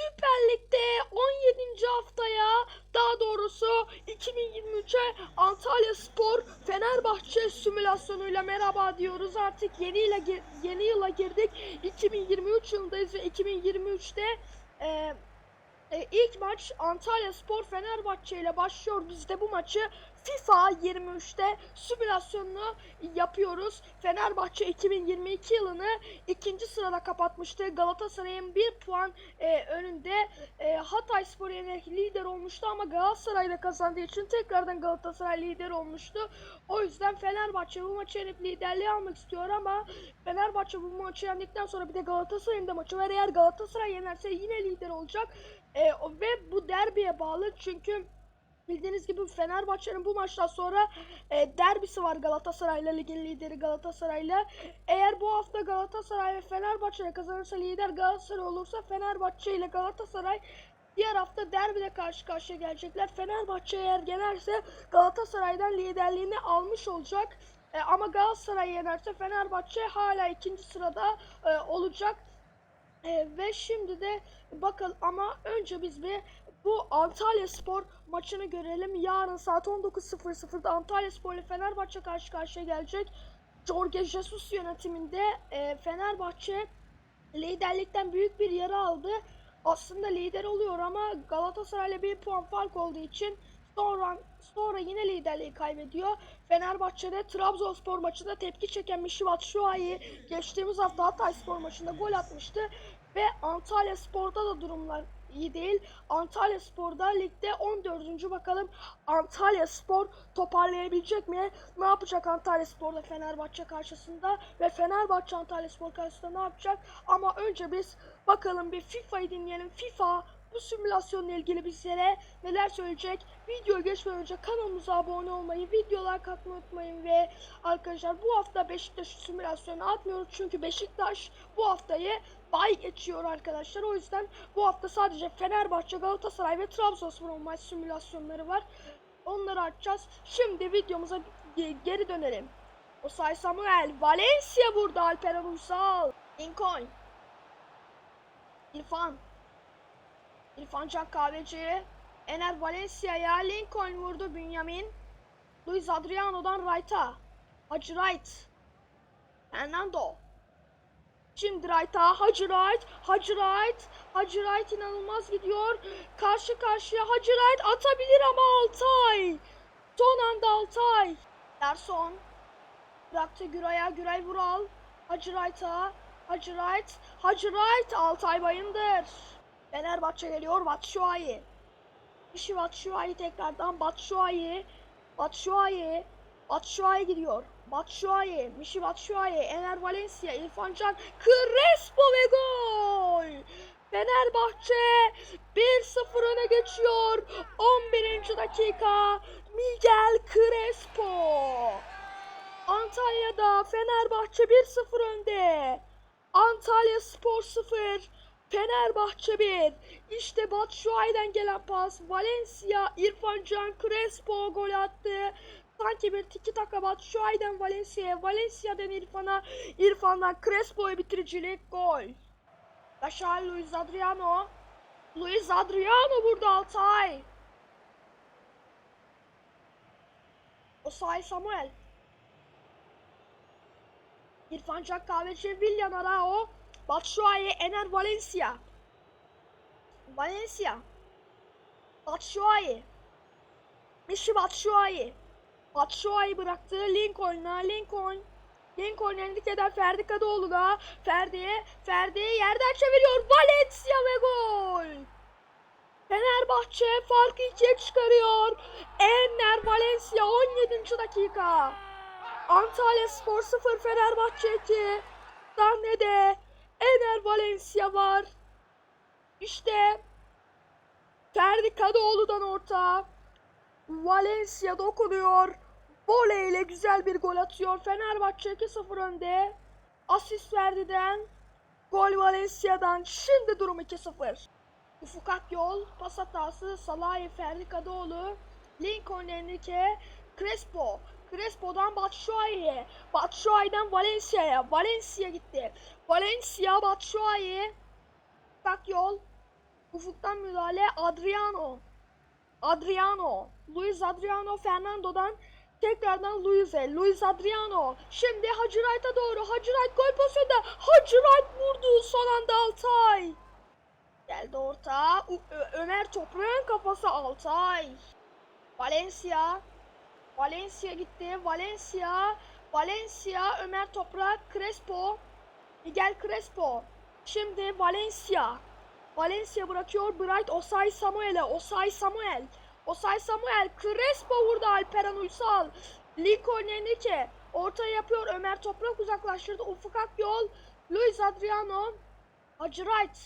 Süper Lig'de 17. haftaya daha doğrusu 2023'e Antalya Spor Fenerbahçe simülasyonuyla merhaba diyoruz. Artık yeni yıla, yeni yıla girdik. 2023 yılındayız ve 2023'te e, e, ilk maç Antalya Spor Fenerbahçe ile başlıyor. Biz de bu maçı FIFA 23'te simülasyonunu yapıyoruz. Fenerbahçe 2022 yılını ikinci sırada kapatmıştı. Galatasaray'ın bir puan e, önünde e, Hatay Spor yenerek lider olmuştu ama Galatasaray'da kazandığı için tekrardan Galatasaray lider olmuştu. O yüzden Fenerbahçe bu maçı yenip liderliği almak istiyor ama Fenerbahçe bu maçı yendikten sonra bir de Galatasaray'ın da maçı var. Eğer Galatasaray yenerse yine lider olacak. E, ve bu derbiye bağlı çünkü Bildiğiniz gibi Fenerbahçe'nin bu maçtan sonra e, derbisi var Galatasaray'la ligin lideri Galatasaray'la. Eğer bu hafta Galatasaray ve Fenerbahçe kazanırsa lider Galatasaray olursa Fenerbahçe ile Galatasaray diğer hafta derbide karşı karşıya gelecekler. Fenerbahçe eğer yenerse Galatasaray'dan liderliğini almış olacak. E, ama Galatasaray yenerse Fenerbahçe hala ikinci sırada e, olacak. E, ve şimdi de bakın ama önce biz bir bu Antalya Spor maçını görelim. Yarın saat 19.00'da Antalya Spor ile Fenerbahçe karşı karşıya gelecek. Jorge Jesus yönetiminde e, Fenerbahçe liderlikten büyük bir yara aldı. Aslında lider oluyor ama Galatasaray'la bir puan fark olduğu için sonra sonra yine liderliği kaybediyor. Fenerbahçe'de Trabzonspor maçında tepki çeken Mişi Batshuayi geçtiğimiz hafta Hatay Spor maçında gol atmıştı ve Antalya Spor'da da durumlar iyi değil. Antalya Spor'da ligde 14. bakalım Antalya Spor toparlayabilecek mi? Ne yapacak Antalya Spor'da Fenerbahçe karşısında ve Fenerbahçe Antalya Spor karşısında ne yapacak? Ama önce biz bakalım bir FIFA'yı dinleyelim. FIFA bu simülasyonla ilgili bizlere neler söyleyecek? Video geçmeden önce kanalımıza abone olmayı, videolar katmayı unutmayın ve arkadaşlar bu hafta Beşiktaş simülasyonu atmıyoruz çünkü Beşiktaş bu haftayı bay geçiyor arkadaşlar. O yüzden bu hafta sadece Fenerbahçe, Galatasaray ve Trabzonspor'un maç simülasyonları var. Onları açacağız. Şimdi videomuza ge- geri dönelim. Osay Samuel, Valencia burada, Alperen Uysal, Lincoln, İrfan, İrfan Can Kahveci, Ener Valencia'ya, Lincoln vurdu Bünyamin, Luis Adriano'dan Wright'a, Hacı Wright, Fernando, Şimdi Wright'a Hacı Wright, Hacı Wright, Hacı Wright inanılmaz gidiyor. Karşı karşıya Hacı Wright atabilir ama Altay. Son anda Altay. Derson bıraktı Güray'a, Güray Vural. Hacı Wright'a, Hacı Wright, Hacı Wright, Altay Bayındır. Fenerbahçe geliyor, Batshuayi. İşi Batshuayi tekrardan, Batshuayi, Batshuayi, Batshuayi gidiyor. Batshuayi, Mişi Batshuayi, Ener Valencia, İrfan Can, Crespo ve gol! Fenerbahçe 1-0 öne geçiyor. 11. dakika Miguel Crespo. Antalya'da Fenerbahçe 1-0 önde. Antalya Spor 0. Fenerbahçe 1. İşte Batshuayi'den gelen pas. Valencia, İrfan Can Crespo gol attı. Sanki bir tiki taka Batshuayi'den Valencia'ya, Valencia'dan İrfan'a, İrfan'dan Crespo'ya bitiricilik gol. Başar Luis Adriano. Luis Adriano burada Altay. Osay Samuel. İrfan Can Kahveci, William Arao, Batshuayi, Ener Valencia. Valencia. Batshuayi. Mişi Batshuayi. Batshuayi bıraktı Lincoln'a. Lincoln. Lincoln elik eden Ferdi Kadıoğlu'na. Ferdi'ye. Ferdi yerden çeviriyor. Valencia ve gol. Fenerbahçe farkı ikiye çıkarıyor. Enner Valencia 17. dakika. Antalya Spor 0 Fenerbahçe 2. Sahnede Ener Valencia var. İşte Ferdi Kadıoğlu'dan orta. Valencia dokunuyor. Voleyle güzel bir gol atıyor. Fenerbahçe 2-0 önde. Asist Ferdi'den. Gol Valencia'dan. Şimdi durum 2-0. Ufuk Akyol, pas hatası, Salahi Ferdi Kadıoğlu, Lincoln Enrique, Crespo. Crespo'dan Batshuayi'ye, Batshuayi'den Valencia'ya, Valencia gitti. Valencia, Batshuayi, Akyol, Ufuktan müdahale Adriano. Adriano. Luis Adriano Fernando'dan tekrardan Luis'e. Luis Adriano. Şimdi Hacı Wright'a doğru. Hacı Wright gol pozisyonunda. Hacı Wright vurdu son anda Altay. Geldi orta. Ö- Ömer Toprak'ın kafası Altay. Valencia. Valencia gitti. Valencia. Valencia. Ömer Toprak. Crespo. Miguel Crespo. Şimdi Valencia. Valencia bırakıyor. Bright Osay Samuel'e. Osay Samuel. Osay Samuel. Crespo vurdu Alperen Uysal. Lincoln Enrique. Orta yapıyor. Ömer Toprak uzaklaştırdı. Ufuk Akyol. Luis Adriano. Hacı Wright.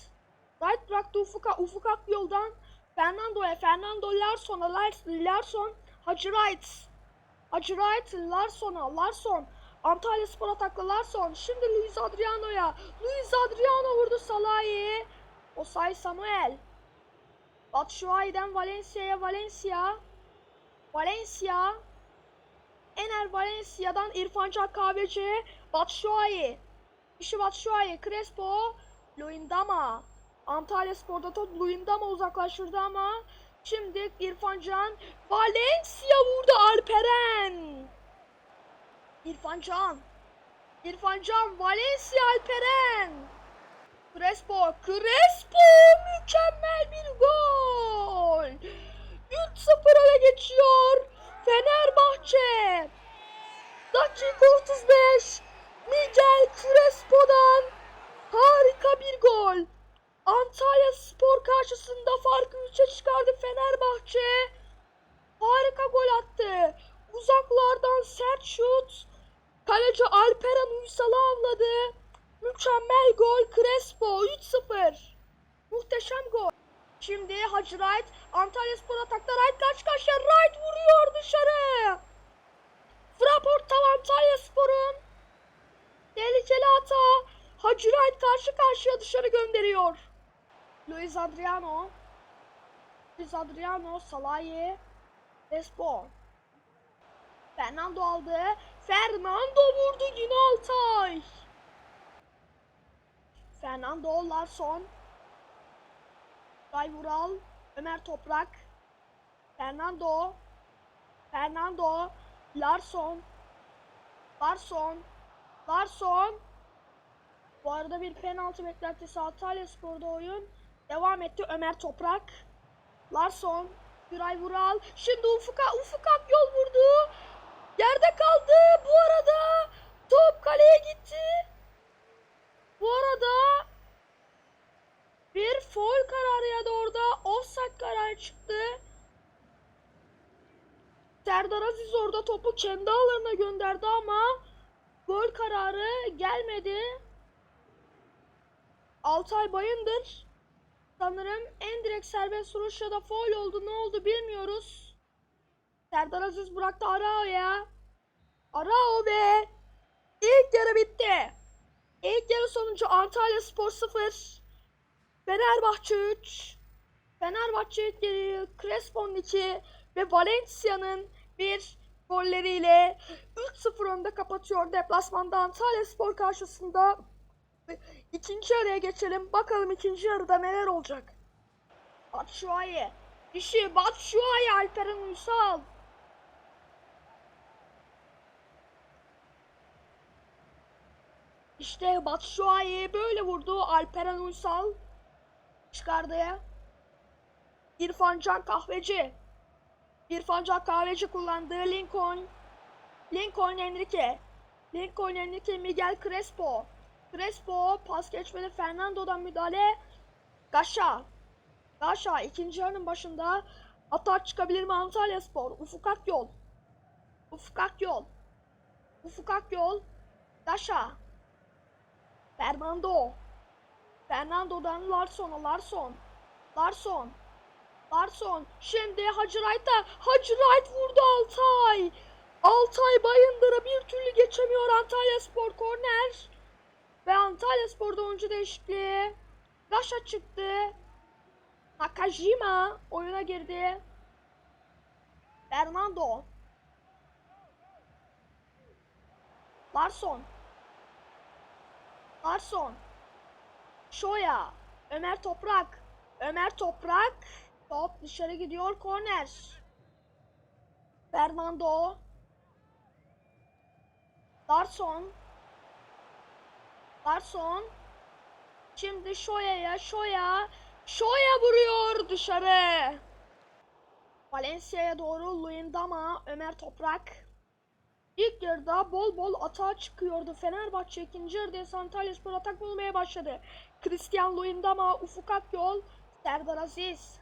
Wright bıraktı Ufuk'a. Ufuk Akyol'dan Fernando'ya. Fernando Larson'a. Lars- Larson. Hacı Wright. Hacı Wright. Larson'a. Larson. Antalya Spor ataklı Larson. Şimdi Luis Adriano'ya. Luis Adriano vurdu Salah'ı. Osay Samuel. Batshuayi'den Valencia'ya Valencia. Valencia. Ener Valencia'dan İrfan Can Kahveci. Batshuayi. İşi Batshuayi. Crespo. Luindama. Antalya Spor'da top Luindama uzaklaştırdı ama şimdi İrfan Can Valencia vurdu Alperen. İrfan Can. İrfan Can Valencia Alperen. Crespo, Crespo mükemmel bir gol. 3-0 öne geçiyor Fenerbahçe. Dakika 35. Miguel Crespo'dan harika bir gol. Antalya Spor karşısında farkı 3'e çıkardı Fenerbahçe. Harika gol attı. Uzaklardan sert şut. Kaleci Alperen Uysal'ı avladı. Mükemmel gol Crespo 3-0. Muhteşem gol. Şimdi Hacı Wright Antalya Spor atakta Wright kaç karşıya Wright vuruyor dışarı. Fraport tam Antalya Spor'un. Tehlikeli hata. Hacı Wright karşı karşıya dışarı gönderiyor. Luis Adriano. Luis Adriano Salahi. Crespo. Fernando aldı. Fernando vurdu yine Altay. Fernando Larson. Ray Vural. Ömer Toprak. Fernando. Fernando. Larson. Larson. Larson. Bu arada bir penaltı beklentisi Antalya Spor'da oyun. Devam etti Ömer Toprak. Larson. Güray Vural. Şimdi Ufuk'a Ufuk yol vurdu. Yerde kaldı. Bu arada top kaleye gitti. Bu arada bir foul kararı ya da orada offside kararı çıktı. Serdar Aziz orada topu kendi ağlarına gönderdi ama gol kararı gelmedi. Altay Bayındır sanırım en direkt serbest vuruş ya da foul oldu ne oldu bilmiyoruz. Serdar Aziz bıraktı Arao'ya. Arao be. İlk yarı bitti. İlk yarı sonucu Antalya Spor 0. Fenerbahçe 3. Fenerbahçe 1, Crespo'nun 2 ve Valencia'nın 1 golleriyle 3-0 önde kapatıyor deplasmanda Antalya Spor karşısında. İkinci yarıya geçelim. Bakalım ikinci yarıda neler olacak. Batshuayi. İşi Batshuayi Alperen Uysal. İşte Batshuayi böyle vurdu. Alperen Uysal çıkardı. İrfan Can Kahveci. İrfan Can Kahveci kullandı. Lincoln. Lincoln Enrique. Lincoln Enrique Miguel Crespo. Crespo pas geçmedi. Fernando'dan müdahale. Gaşa. Gaşa ikinci yarının başında atak çıkabilir mi Antalya Spor? Ufuk Akyol. Ufuk Akyol. Ufuk Akyol. Gaşa. Fernando. Fernando'dan Larson'a Larson. Larson. Larson. Şimdi Hacı Wright'a. Hacı Wright vurdu Altay. Altay Bayındır'a bir türlü geçemiyor Antalya Spor korner. Ve Antalya Spor'da oyuncu değişikliği. Gaşa çıktı. Nakajima oyuna girdi. Fernando. Larson. Larson. Şoya. Ömer Toprak. Ömer Toprak. Top dışarı gidiyor korner. Fernando. Larson. Larson. Şimdi Şoya'ya, Şoya. Şoya vuruyor dışarı. Valencia'ya doğru Luyendama, Ömer Toprak. İlk yarıda bol bol atağa çıkıyordu. Fenerbahçe ikinci yarıda Antalya Spor atak bulmaya başladı. Christian Luyendama, Ufuk Akyol, Serdar Aziz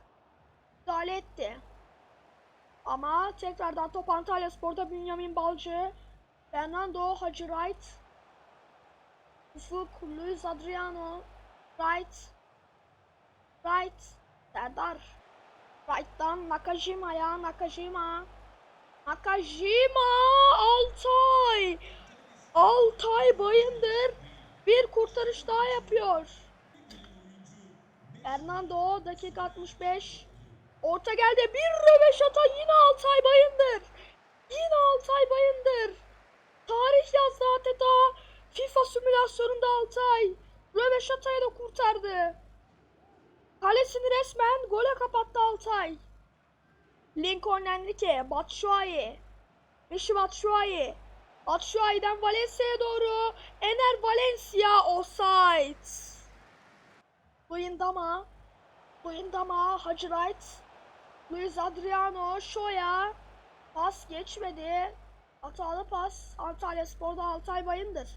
müdahale etti. Ama tekrardan top Antalya Spor'da Bünyamin Balcı, Fernando Hacı Wright, Ufuk, Luis Adriano, Wright, Wright, Serdar, Wright'tan Nakajima'ya, Nakajima, Nakajima, Altay, Altay Bayındır bir kurtarış daha yapıyor. Fernando dakika 65. Orta geldi bir röveşata yine Altay Bayındır. Yine Altay Bayındır. Tarih yazdı adeta. FIFA simülasyonunda Altay. Röveşata'yı da kurtardı. Kalesini resmen gole kapattı Altay. Lincoln Enrique, Batshuayi. Beşi Batshuayi. Batshuayi'den Valencia'ya doğru. Ener Valencia offside. Luyendama. Luyendama, Hacı Wright. Luis Adriano, Şoya. Pas geçmedi. Hatalı pas. Antalya Spor'da Altay Bayındır.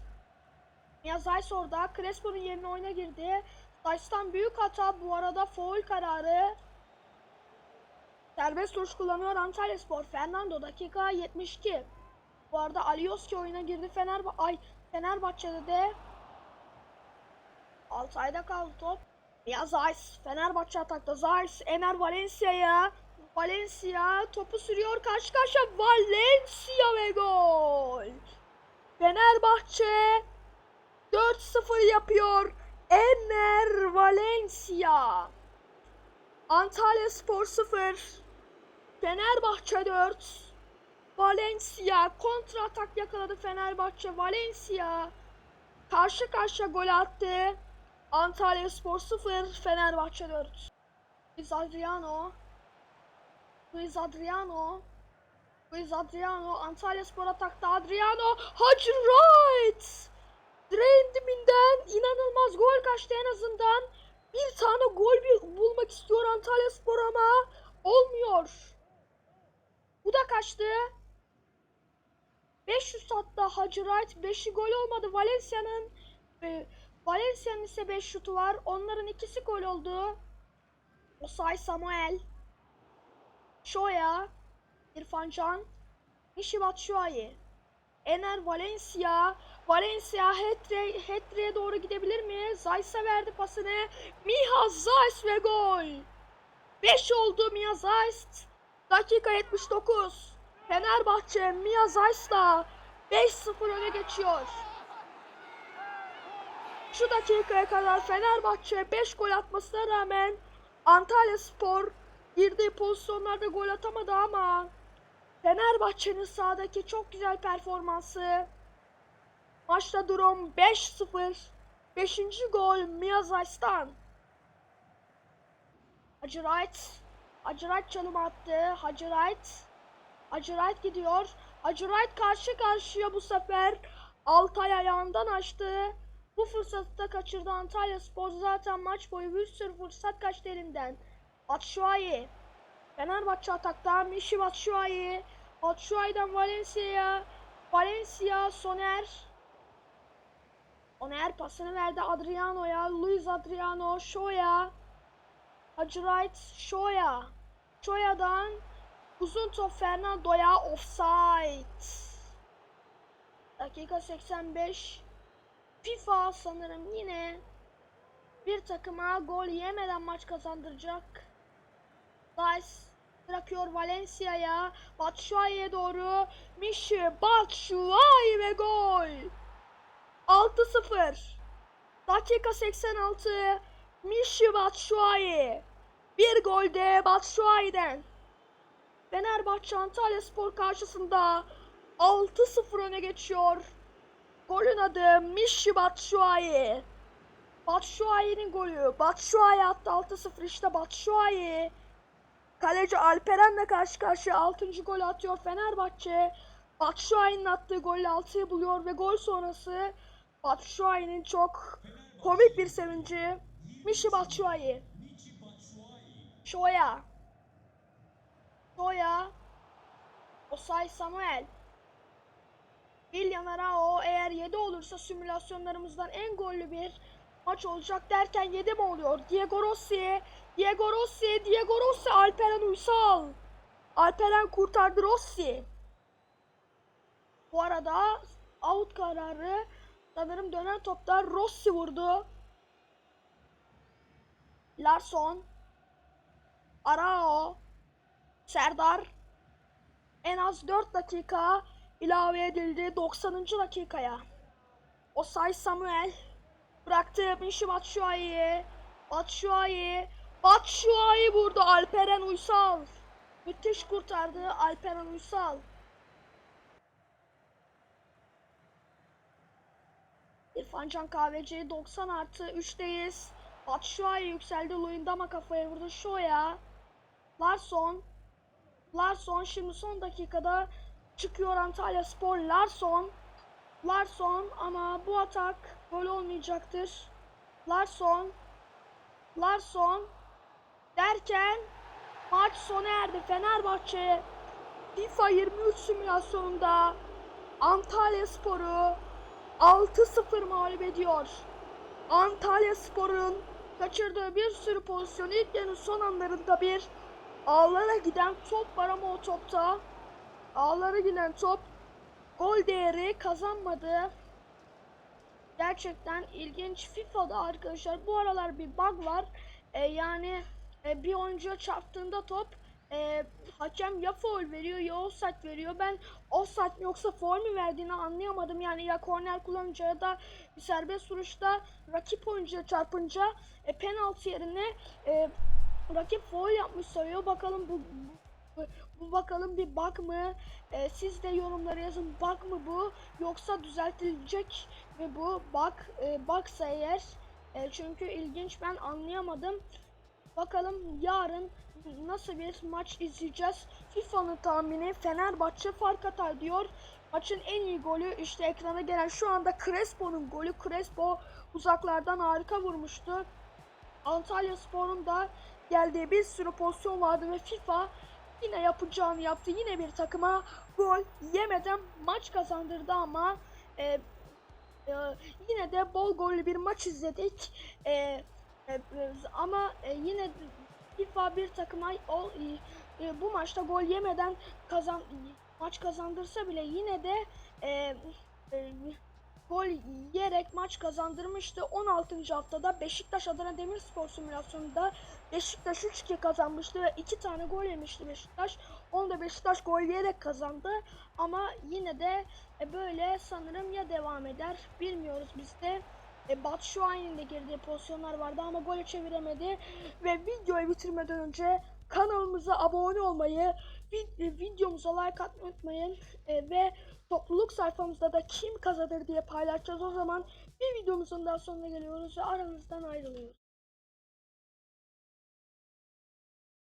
Mia Zayt orada. Crespo'nun yerine oyuna girdi. Zayt'tan büyük hata bu arada foul kararı. Serbest vuruş kullanıyor Antalya Spor. Fernando dakika 72. Bu arada Alioski oyuna girdi. Fenerba Ay Fenerbahçe'de de Altay'da kaldı top. Ya Zayt Fenerbahçe atakta. Zayt Ener Valencia'ya. Valencia topu sürüyor karşı karşıya. Valencia ve gol. Fenerbahçe 4-0 yapıyor. Ener Valencia. Antalya Spor 0. Fenerbahçe 4. Valencia kontra atak yakaladı Fenerbahçe. Valencia karşı karşıya gol attı. Antalya Spor 0. Fenerbahçe 4. Luis Adriano. Luis Adriano. Luis Adriano. Antalya Spor atakta. Adriano. Hacı Wright. Direğin dibinden inanılmaz gol kaçtı en azından. Bir tane gol bulmak istiyor Antalya Spor ama olmuyor. Bu da kaçtı. 500 hatta Hacı Wright 5'i gol olmadı. Valencia'nın e, Valencia'nın ise 5 şutu var. Onların ikisi gol oldu. Osay Samuel. Şoya. İrfan Can. Mishi Batshuayi. Ener Valencia. Valencia Hetre, Hetre'ye doğru gidebilir mi? Zayt'a verdi pasını. Miha Zayt ve gol. 5 oldu Miha Zayt. Dakika 79. Fenerbahçe Miha Zayt'la 5-0 öne geçiyor. Şu dakikaya kadar Fenerbahçe 5 gol atmasına rağmen Antalya Spor girdiği pozisyonlarda gol atamadı ama Fenerbahçe'nin sahadaki çok güzel performansı Maçta durum 5-0. 5. gol Mia Zayt'tan. Hacı Wright. Hacı Wright attı. Hacı Wright. Gidiyor. Hacı karşı karşıya bu sefer Altay ayağından açtı. Bu fırsatı da kaçırdı Antalya Spor. Zaten maç boyu bir sürü fırsat kaçtı elinden. Batshuayi. Fenerbahçe atakta. Mişi Batshuayi. Batshuayi'den Valencia'ya. Valencia, Soner. Oner pasını verdi Adriano'ya. Luis Adriano, Şoya. Hacı Wright, Şoya. Şoya'dan uzun top Fernando'ya offside. Dakika 85. FIFA sanırım yine bir takıma gol yemeden maç kazandıracak. Dice bırakıyor Valencia'ya. Batshuayi'ye doğru. Mişi Batshuayi ve gol. 6-0. Dakika 86. Mişi Batshuayi. Bir gol de Batshuayi'den. Fenerbahçe Antalya Spor karşısında 6-0 öne geçiyor. Golün adı Mişi Batshuayi. Batshuayi'nin golü. Batshuayi attı 6-0 işte Batshuayi. Kaleci Alperen'le karşı karşıya 6. gol atıyor Fenerbahçe. Batshuayi'nin attığı golle 6'yı buluyor ve gol sonrası Batshuayi'nin çok komik bir sevinci. Mişi Batshuayi. Şoya. Şoya. Osay Samuel. William Arao eğer 7 olursa simülasyonlarımızdan en gollü bir maç olacak derken 7 mi oluyor? Diego Rossi, Diego Rossi, Diego Rossi, Alperen Uysal. Alperen kurtardı Rossi. Bu arada out kararı sanırım dönen topta Rossi vurdu. Larson, Arao, Serdar en az 4 dakika ilave edildi 90. dakikaya. Osay Samuel bıraktı Mişi Batshuayi'ye. Batshuayi, Batshuayi vurdu Alperen Uysal. Müthiş kurtardı Alperen Uysal. İrfan Can Kahveci 90 artı 3'teyiz. Batshuayi yükseldi. Luyendama kafaya vurdu. Şoya. Larson. Larson şimdi son dakikada çıkıyor Antalya Spor. Larson. Larson ama bu atak gol olmayacaktır. Larson. Larson. Derken maç sona erdi. Fenerbahçe FIFA 23 simülasyonunda Antalya Spor'u 6-0 mağlup ediyor. Antalya Spor'un kaçırdığı bir sürü pozisyon ilk yarının son anlarında bir ağlara giden top var ama o topta ağlara giden top gol değeri kazanmadı. Gerçekten ilginç. FIFA'da arkadaşlar bu aralar bir bug var. Ee, yani e, bir oyuncuya çarptığında top e, hakem ya foul veriyor ya offside veriyor. Ben offside yoksa foul mi verdiğini anlayamadım. Yani ya korner kullanınca ya da bir serbest vuruşta rakip oyuncuya çarpınca e, penaltı yerine e, rakip foul yapmış sayıyor. Bakalım bu, bu, bu bakalım bir bug mı? E, siz de yorumlara yazın bug mı bu yoksa düzeltilecek mi bu bug? E, bugsa eğer e, çünkü ilginç ben anlayamadım. Bakalım yarın nasıl bir maç izleyeceğiz. FIFA'nın tahmini Fenerbahçe fark atar diyor. Maçın en iyi golü işte ekrana gelen şu anda Crespo'nun golü. Crespo uzaklardan harika vurmuştu. Antalya Spor'un da geldiği bir sürü pozisyon vardı ve FIFA yine yapacağını yaptı. Yine bir takıma gol yemeden maç kazandırdı ama e, e, yine de bol gollü bir maç izledik. E, e, ama e, yine FIFA bir takıma o, e, e, bu maçta gol yemeden kazan maç kazandırsa bile yine de e, e, gol yiyerek maç kazandırmıştı. 16. haftada Beşiktaş Adana Demirspor simülasyonunda Beşiktaş 3-2 kazanmıştı ve 2 tane gol yemişti Beşiktaş. Onu da Beşiktaş gol yiyerek kazandı. Ama yine de e, böyle sanırım ya devam eder bilmiyoruz biz de. E, Batshuayi'nin de girdiği pozisyonlar vardı ama gole çeviremedi. Ve videoyu bitirmeden önce kanalımıza abone olmayı, vid- e, videomuza like atmayı unutmayın. E, ve topluluk sayfamızda da kim kazanır diye paylaşacağız. O zaman bir videomuzun daha sonuna geliyoruz ve aranızdan ayrılıyoruz.